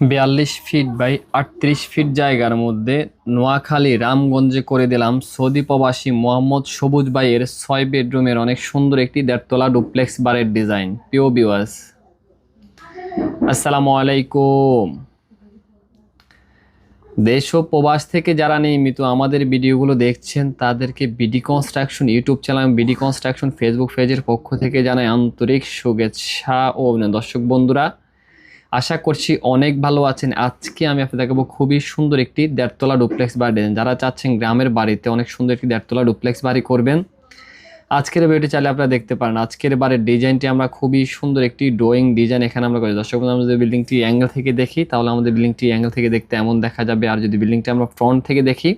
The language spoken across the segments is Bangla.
বিয়াল্লিশ ফিট বাই আটত্রিশ ফিট জায়গার মধ্যে নোয়াখালী, রামগঞ্জে করে দিলাম সৌদি প্রবাসী মোহাম্মদ সবুজ ভাইয়ের ছয় বেডরুমের অনেক সুন্দর একটি দেড়তলা ডুপ্লেক্স বারের ডিজাইন। পিও বিওয়াস আসসালামু আলাইকুম। দেশ ও প্রবাস থেকে যারা নিয়মিত আমাদের ভিডিওগুলো দেখছেন, তাদেরকে BD construction YouTube channel BD construction Facebook পেজের পক্ষ থেকে জানাই আন্তরিক শুভেচ্ছা ও দর্শক বন্ধুরা আশা করছি অনেক ভালো আছেন। আজকে আমি আপনাদের দেখাবো খুবই সুন্দর একটি দেড়তলা ডুপ্লেক্স বাড়ি। ডিজাইন যারা চাচ্ছেন গ্রামের বাড়িতে অনেক সুন্দর একটি দেড়তলা ডুপ্লেক্স বাড়ি করবেন, আজকের ভিডিওটি চাইলে আপনারা দেখতে পারেন। আজকের বাড়ির ডিজাইনটি আমরা খুবই সুন্দর একটি ড্রয়িং ডিজাইন এখানে আমরা করি দর্শক আমরা যদি বিল্ডিংটি অ্যাঙ্গেল থেকে দেখি, তাহলে আমাদের বিল্ডিংটি অ্যাঙ্গেল থেকে দেখতে এমন দেখা যাবে। আর যদি বিল্ডিংটি আমরা ফ্রন্ট থেকে দেখি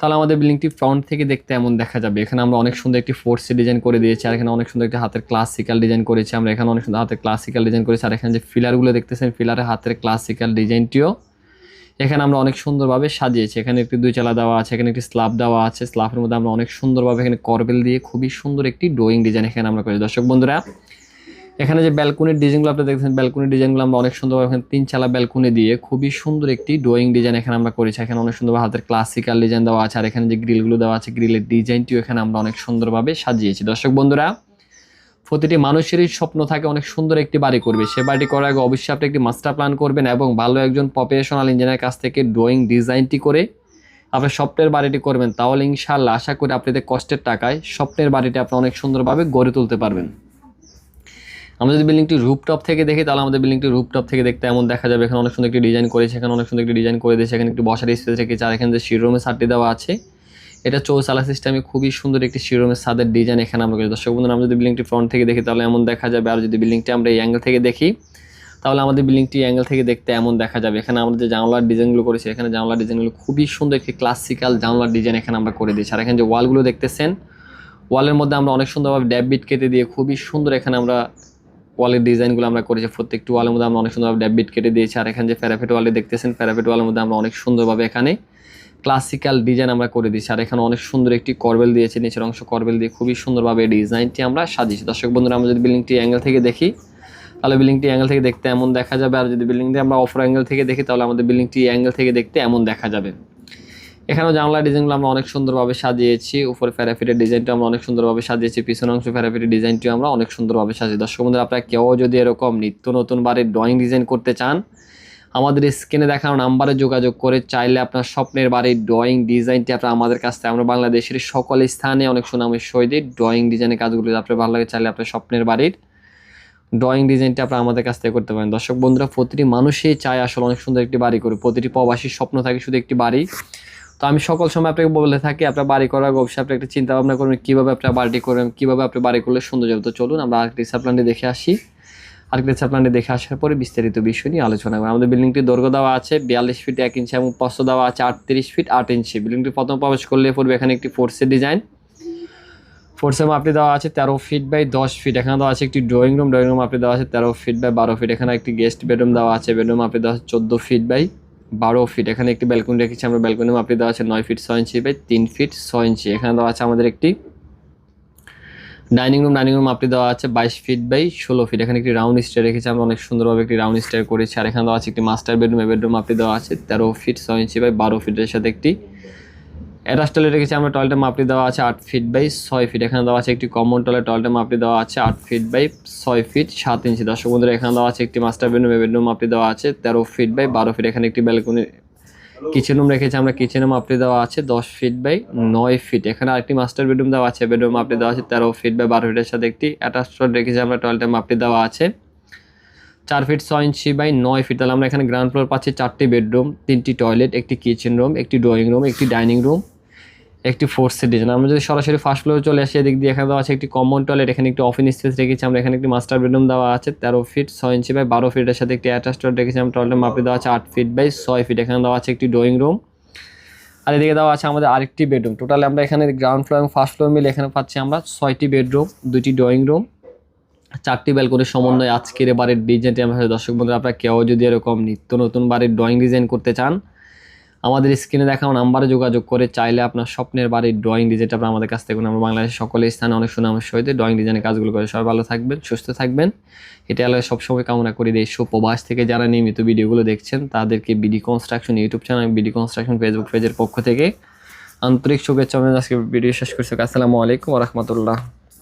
তাহলে আমাদের বিল্ডিংটি ফ্রন্ট থেকে দেখতে এমন দেখা যাবে। এখানে আমরা অনেক সুন্দর একটি ফোর্সে ডিজাইন করে দিয়েছি, আর এখানে অনেক সুন্দর একটি হাতের ক্লাসিক্যাল ডিজাইন করেছি। আমরা এখানে অনেক সুন্দর হাতের ক্লাসিক্যাল ডিজাইন করেছি, আর এখানে যে ফিলারগুলো দেখতেছেন ফিলারের হাতের ক্লাসিক্যাল ডিজাইনটিও এখানে আমরা অনেক সুন্দরভাবে সাজিয়েছি। এখানে একটি দুই চালা দেওয়া আছে, এখানে একটি স্ল্যাব দেওয়া আছে। স্লাবের মধ্যে আমরা অনেক সুন্দরভাবে এখানে করবেল দিয়ে খুবই সুন্দর একটি ড্রয়িং ডিজাইন এখানে আমরা করেছি। দর্শক বন্ধুরা এখানে যে ব্যালকনির ডিজাইনগুলো আপনি দেখছেন ব্যালকনির ডিজাইনগুলো আমরা অনেক সুন্দরভাবে এখানে তিন চালা ব্যালকনি দিয়ে খুবই সুন্দর একটি ড্রয়িং ডিজাইন এখানে আমরা করেছি। এখানে অনেক সুন্দরভাবে হাতের ক্লাসিক্যাল ডিজাইন দেওয়া আছে, আর এখানে যে গ্রিলগুলো দেওয়া আছে গ্রিলের ডিজাইনটিও এখানে আমরা অনেক সুন্দরভাবে সাজিয়েছি। দর্শক বন্ধুরা, প্রতিটি মানুষেরই স্বপ্ন থাকে অনেক সুন্দর একটি বাড়ি করবে। সে বাড়িটি করার আগে অবশ্যই আপনি একটি মাস্টার প্ল্যান করবেন এবং ভালো একজন প্রফেশনাল ইঞ্জিনিয়ারের কাছ থেকে ড্রয়িং ডিজাইনটি করে আপনি স্বপ্নের বাড়িটি করবেন। তাহলে ইনশাল্লাহ আশা করি আপনাদের কষ্টের টাকায় স্বপ্নের বাড়িটি আপনি অনেক সুন্দরভাবে গড়ে তুলতে পারবেন। আমরা যদি বিল্ডিংটি রুপটপ থেকে দেখি, তাহলে আমাদের বিল্ডিংটি রুপটপ থেকে দেখতে এমন দেখা যাবে। এখানে অনেক সুন্দর একটি ডিজাইন করেছে, এখানে অনেক সুন্দর একটি ডিজাইন করে দিয়েছে, এখানে একটি বসার স্পেস রেখেছে আর এখানে যে শিরোমে সারটি দেওয়া আছে। এটা চৌসালা সিস্টেমে খুবই সুন্দর একটি শিরোমের সাদের ডিজাইন এখানে আমরা করেছি। দর্শক বন্ধুরা, আমরা যদি বিল্ডিংটি ফ্রন্ট থেকে দেখি, তাহলে এমন দেখা যাবে। আর যদি বিল্ডিংটি আমরা এই অ্যাঙ্গেল থেকে দেখি, তাহলে আমাদের বিল্ডিংটি অ্যাঙ্গেল থেকে দেখতে এমন দেখা যাবে। এখানে আমাদের যে জানলার ডিজাইনগুলো করেছি, এখানে জানলার ডিজাইনগুলো খুবই সুন্দর একটি ক্লাসিক্যাল জানলার ডিজাইন এখানে আমরা করে দিয়েছি। আর এখানে যে ওয়ালগুলো দেখতেছেন ওয়ালের মধ্যে আমরা অনেক সুন্দরভাবে ড্যাব বিট কেটে দিয়ে খুবই সুন্দর এখানে আমরা ওয়ালের ডিজাইনগুলো আমরা করেছি, প্রত্যেকটি ওয়ালের মধ্যে আমরা অনেক সুন্দরভাবে ড্যাব বিট কেটে দিয়েছি। আর এখানে যে প্যারাফেট ওয়ালে দেখতেছেন প্যারাফেট ওয়ালের মধ্যে আমরা অনেক সুন্দরভাবে এখানে ক্লাসিক্যাল ডিজাইন আমরা করে দিয়েছি। আর এখানে অনেক সুন্দর একটি করবেল দিয়েছি, নিচের অংশ করবেল দিয়ে খুবই সুন্দরভাবে ডিজাইনটি আমরা সাজিয়েছি। দর্শক বন্ধুরা, আমরা যদি বিল্ডিংটি অ্যাঙ্গেল থেকে দেখি, তাহলে বিল্ডিংটি অ্যাঙ্গেল থেকে দেখতে এমন দেখা যাবে। আর যদি বিল্ডিংটি আমরা অফার অ্যাঙ্গেল থেকে দেখি, তাহলে আমাদের বিল্ডিংটি অ্যাঙ্গেল থেকে দেখতে এমন দেখা যাবে। এখানেও জানলা ডিজাইনগুলো আমরা অনেক সুন্দরভাবে সাজিয়েছি। উপরে প্যারাফিটের ডিজাইনটা আমরা অনেক সুন্দরভাবে সাজিয়েছি। পিছনের অংশ প্যারাফিটের ডিজাইনটিও আমরা অনেক সুন্দরভাবে সাজিয়েছি। দর্শক বন্ধুরা, আপনারা কেউ যদি এরকম নিত্য নতুন বাড়ির ড্রয়িং ডিজাইন করতে চান, আমাদের স্ক্রিনে দেখানো নাম্বারে যোগাযোগ করে চাইলে আপনার স্বপ্নের বাড়ির ড্রয়িং ডিজাইনটি আপনার আমাদের কাছ থেকে, আমরা বাংলাদেশের সকল স্থানে অনেক সুনামের সহিত ড্রয়িং ডিজাইনের কাজগুলো আপনার ভালো লাগে, চাইলে আপনার স্বপ্নের বাড়ির ড্রয়িং ডিজাইনটা আপনারা আমাদের কাছ থেকে করতে পারেন। দর্শক বন্ধুরা, প্রতিটি মানুষই চায় আসলে অনেক সুন্দর একটি বাড়ি করে প্রতিটি প্রবাসীর স্বপ্ন থাকে শুধু একটি বাড়ি। তো আমি সকল সময় আপনাকে বলে থাকি, আপনার বাড়ি করার অবশ্যই আপনি একটা চিন্তা ভাবনা করবেন কীভাবে আপনার বাড়িটি করবেন কীভাবে আপনি বাড়ি করলে সুন্দর যাবে তো চলুন, আমরা আরেকটি সাপ্লানটি দেখে আসি। আরেকটি সাপ্লানটি দেখে আসার পরে বিস্তারিত বিষয় নিয়ে আলোচনা করব। আমাদের বিল্ডিংটি দৈর্ঘ্য দেওয়া আছে বিয়াল্লিশ ফিট এক ইঞ্চি এবং পশ্চ দেওয়া আছে আটত্রিশ ফিট আট ইঞ্চি বিল্ডিংটি প্রথম প্রবেশ করলে পড়বে এখানে একটি ফোর্সের ডিজাইন ফোর্সের মাপটি দেওয়া আছে তেরো ফিট বাই দশ ফিট এখানে দেওয়া আছে একটি ড্রয়িং রুম ড্রয়িং রুম মাপটি দেওয়া আছে তেরো ফিট বাই বারো ফিট এখানে একটি গেস্ট বেডরুম দেওয়া আছে। বেডরুম মাপটি দেওয়া আছে চোদ্দ ফিট বাই বারো ফিট এখানে একটি ব্যালকনি রেখেছি আমরা। ব্যালকনি মাপটি দেওয়া আছে নয় ফিট ছয় ইঞ্চি বাই তিন ফিট ছয় ইঞ্চি। এখানে দেওয়া আছে আমাদের একটি ডাইনিং রুম ডাইনিং রুম মাপটি দেওয়া আছে বাইশ ফিট বাই ষোলো ফিট এখানে একটি রাউন্ড স্টেয়ার রেখেছি আমরা। অনেক সুন্দরভাবে একটি রাউন্ড স্টেয়ার করেছি। আর এখানে দেওয়া আছে একটি মাস্টার বেডরুম বেডরুম মাপটি দেওয়া আছে তেরো ফিট ছয় ইঞ্চি বাই বারো ফিটের সাথে একটি অ্যাটাচ টয়লেট রেখেছি আমরা টয়লেটের মাপটি দেওয়া আছে আট ফিট বাই ছয় ফিট এখানে দেওয়া আছে একটি কমন টয়লেট টয়লেটের মাপটি দেওয়া আছে আট ফিট বাই ছয় ফিট সাত ইঞ্চি দর্শক বন্ধুরা, এখানে দেওয়া আছে একটি মাস্টার বেডরুম বেডরুম মাপটি দেওয়া আছে তেরো ফিট বাই বারো ফিট এখানে একটি ব্যালকনি কিচেন রুম রেখেছি আমরা কিচেনের মাপটি দেওয়া আছে দশ ফিট বাই নয় ফিট এখানে আরেকটি মাস্টার বেডরুম দেওয়া আছে বেডরুম মাপটি দেওয়া আছে তেরো ফিট বাই বারো ফিটের সাথে একটি অ্যাটাচ টয়লেট রেখেছি আমরা টয়লেটের মাপটি দেওয়া আছে চার ফিট ছয় ইঞ্চি বাই নয় ফিট তাহলে আমরা এখানে গ্রাউন্ড ফ্লোর পাচ্ছি চারটি বেডরুম তিনটি টয়লেট একটি কিচেন রুম একটি ড্রয়িং রুম একটি ডাইনিং রুম একটি ফোর্সের ডিজাইন আমরা যদি সরাসরি ফার্স্ট ফ্লোরে চলে আসি, এদিক দিয়ে এখানে দেওয়া আছে একটি কমন টয়লেট এখানে একটি অফিস স্পেস রেখেছি আমরা। এখানে একটি মাস্টার বেডরুম দেওয়া আছে, তেরো ফিট ছয় ইঞ্চি বাই বারো ফিটের সাথে একটি অ্যাটাচ টয়লেট রেখেছি আমরা। টয়লেটের মাপে দেওয়া আছে আট ফিট বাই ছয় ফিট এখানে দেওয়া আছে একটি ড্রয়িং রুম আর এদিকে দেওয়া আছে আমাদের আরেকটি বেডরুম টোটাল আমরা এখানে গ্রাউন্ড ফ্লোর এবং ফার্স্ট ফ্লোর মিলে এখানে পাচ্ছি আমরা ছয়টি বেডরুম দুইটি ড্রয়িং রুম চারটি ব্যালকনির সমন্বয়ে আজকের বাড়ির ডিজাইনটি আমরা দর্শক বন্ধুরা, আপনারা কেউ যদি এরকম নিত্য নতুন বাড়ির ড্রয়িং ডিজাইন করতে চান আমাদের স্ক্রিনে দেখানো নাম্বারে যোগাযোগ করে চাইলে আপনার স্বপ্নের বাড়ির ড্রয়িং ডিজাইনটা আপনার আমাদের কাছ থেকে আমরা বাংলাদেশের সকল স্থানে অনেক সুনামের সহিত ড্রয়িং ডিজাইনের কাজগুলো করে সবাই ভালো থাকবেন, সুস্থ থাকবেন। এটা আলো সবসময় কামনা করি দেশ ও প্রবাস থেকে যারা নিয়মিত ভিডিওগুলো দেখছেন, তাদেরকে BD construction YouTube channel BD construction Facebook পেজের পক্ষ থেকে আন্তরিক শুভেচ্ছা। আজকে ভিডিও শেষ করছি। আসসালামু আলাইকুম রহমতুল্লাহ।